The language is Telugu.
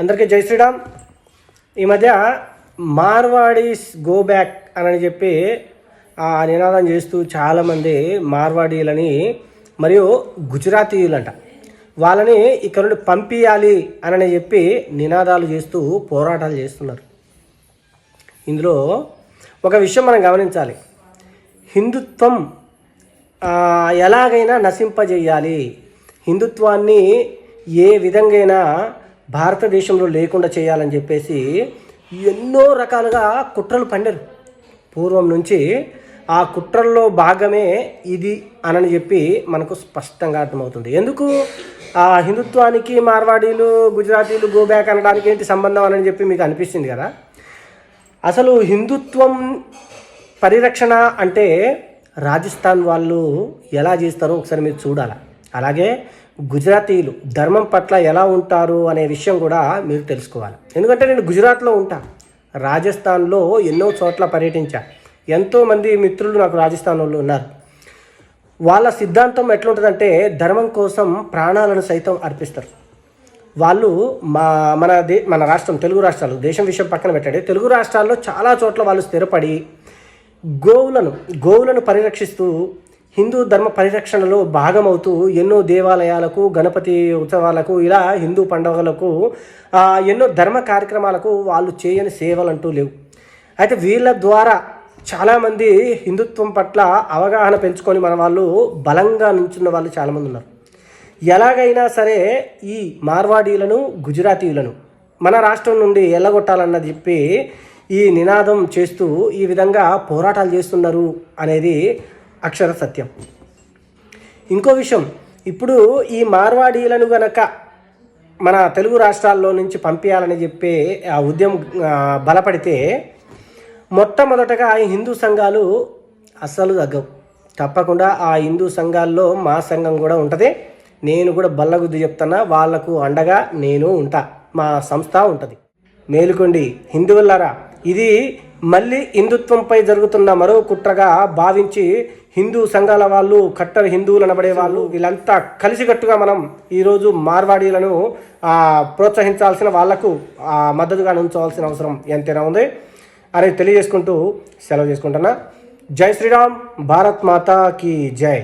అందరికీ జై శ్రీరామ్. ఈ మధ్య మార్వాడీస్ గో బ్యాక్ అని చెప్పి ఆ నినాదం చేస్తూ చాలామంది మార్వాడీలని మరియు గుజరాతీయులంట. వాళ్ళని ఇక్కడ నుండి పంపించాలి అని చెప్పి నినాదాలు చేస్తూ పోరాటాలు చేస్తున్నారు. ఇందులో ఒక విషయం మనం గమనించాలి. హిందుత్వం ఎలాగైనా నశింపజేయాలి. హిందుత్వాన్ని ఏ విధంగా భారతదేశంలో లేకుండా చేయాలని చెప్పేసి ఎన్నో రకాలుగా కుట్రలు పండారు. పూర్వం నుంచి ఆ కుట్రల్లో భాగమే ఇది అనని చెప్పి మనకు స్పష్టంగా అర్థమవుతుంది. ఎందుకు? ఆ హిందుత్వానికి మార్వాడీలు గుజరాతీలు గోబ్యాక్ అనడానికి ఏంటి సంబంధం అని చెప్పి మీకు అనిపిస్తుంది కదా? అసలు హిందుత్వం పరిరక్షణ అంటే రాజస్థాన్ వాళ్ళు ఎలా చేస్తారో ఒకసారి మీరు చూడాలి? అలాగే గుజరాతీయులు ధర్మం పట్ల ఎలా ఉంటారు అనే విషయం కూడా మీరు తెలుసుకోవాలి. ఎందుకంటే నేను గుజరాత్లో ఉంటా. రాజస్థాన్లో ఎన్నో చోట్ల పర్యటించా. ఎంతోమంది మిత్రులు నాకు రాజస్థాన్ వాళ్ళు ఉన్నారు. వాళ్ళ సిద్ధాంతం ఎట్లుంటుందంటే ధర్మం కోసం ప్రాణాలను సైతం అర్పిస్తారు. వాళ్ళు మా మన దే మన రాష్ట్రం తెలుగు రాష్ట్రాలు దేశం విషయం పక్కన పెట్టండి. తెలుగు రాష్ట్రాల్లో చాలా చోట్ల వాళ్ళు స్థిరపడి గోవులను గోవులను పరిరక్షిస్తూ హిందూ ధర్మ పరిరక్షణలో భాగమవుతూ ఎన్నో దేవాలయాలకు గణపతి ఉత్సవాలకు ఇలా హిందూ పండుగలకు ఎన్నో ధర్మ కార్యక్రమాలకు వాళ్ళు చేయని సేవలు అంటూ లేవు. అయితే వీళ్ళ ద్వారా చాలామంది హిందుత్వం పట్ల అవగాహన పెంచుకొని మన వాళ్ళు బలంగా నుంచున్న వాళ్ళు చాలామంది ఉన్నారు. ఎలాగైనా సరే ఈ మార్వాడీలను గుజరాతీయులను మన రాష్ట్రం నుండి ఎల్లగొట్టాలన్నది చెప్పి ఈ నినాదం చేస్తూ ఈ విధంగా పోరాటాలు చేస్తున్నారు అనేది అక్షర సత్యం. ఇంకో విషయం ఇప్పుడు ఈ మార్వాడీలను గనక మన తెలుగు రాష్ట్రాల్లో నుంచి పంపించాలని చెప్పే ఆ ఉద్యమం బలపడితే మొట్టమొదటగా ఈ హిందూ సంఘాలు అస్సలు తగ్గవు. తప్పకుండా ఆ హిందూ సంఘాల్లో మా సంఘం కూడా ఉంటుంది. నేను కూడా బల్లగుద్ది చెప్తున్నా వాళ్ళకు అండగా నేను ఉంటా. మా సంస్థ ఉంటుంది. మేలుకోండి. హిందువులారా ఇది మళ్ళీ హిందుత్వంపై జరుగుతున్న మరో కుట్రగా భావించి హిందూ సంఘాల వాళ్ళు కట్టర్ హిందువులు అనబడే వాళ్ళు వీళ్ళంతా కలిసికట్టుగా మనం ఈరోజు మార్వాడీలను ప్రోత్సహించాల్సిన వాళ్ళకు మద్దతుగా ఉంచవలసిన అవసరం ఎంతైనా ఉంది. అనేది తెలియజేసుకుంటూ సెలవు చేసుకుంటున్నా. జై శ్రీరామ్ భారత్ మాతా కీ జై.